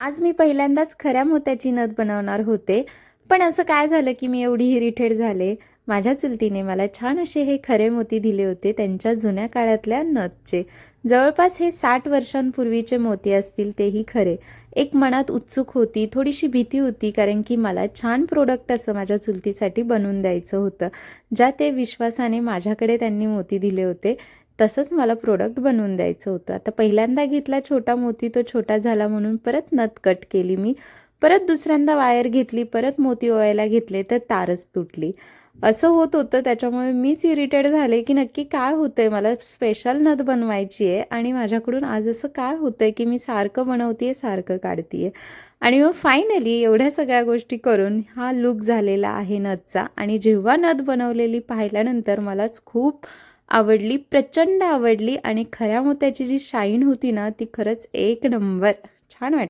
आज मी पहिल्यांदाच खऱ्या मोत्याची नथ बनवणार होते पण असं काय झालं की मी एवढी इरिटेट झाले? माझ्या चुलतीने मला छान असे हे खरे मोती दिले होते त्यांच्या जुन्या काळातल्या नथचे. जवळपास हे साठ वर्षांपूर्वीचे मोती असतील तेही खरे. एक मनात उत्सुक होती थोडीशी भीती होती कारण की मला छान प्रोडक्ट असं माझ्या चुलतीसाठी बनवून द्यायचं होतं ज्या ते विश्वासाने माझ्याकडे त्यांनी मोती दिले होते. तसंच मला प्रोडक्ट बनवून द्यायचं होतं. आता पहिल्यांदा घेतला छोटा मोती तो छोटा झाला म्हणून परत नथ कट केली मी. परत दुसऱ्यांदा वायर घेतली परत मोती ओवायला घेतले तर तारच तुटली. असं होत होतं त्याच्यामुळे मीच इरिटेड झाले की नक्की काय होतंय? मला स्पेशल नथ बनवायची आहे आणि माझ्याकडून आज असं काय होतंय की मी सारखं बनवतेय सारखं काढतीये? आणि मग फायनली एवढ्या सगळ्या गोष्टी करून हा लुक झालेला आहे नथचा. आणि जेव्हा नथ बनवलेली पाहिल्यानंतर मलाच खूप आवडली प्रचंड आवडली आणि खऱ्या मोत्याची जी शाईन होती ना ती खरंच एक नंबर. छान वाटली.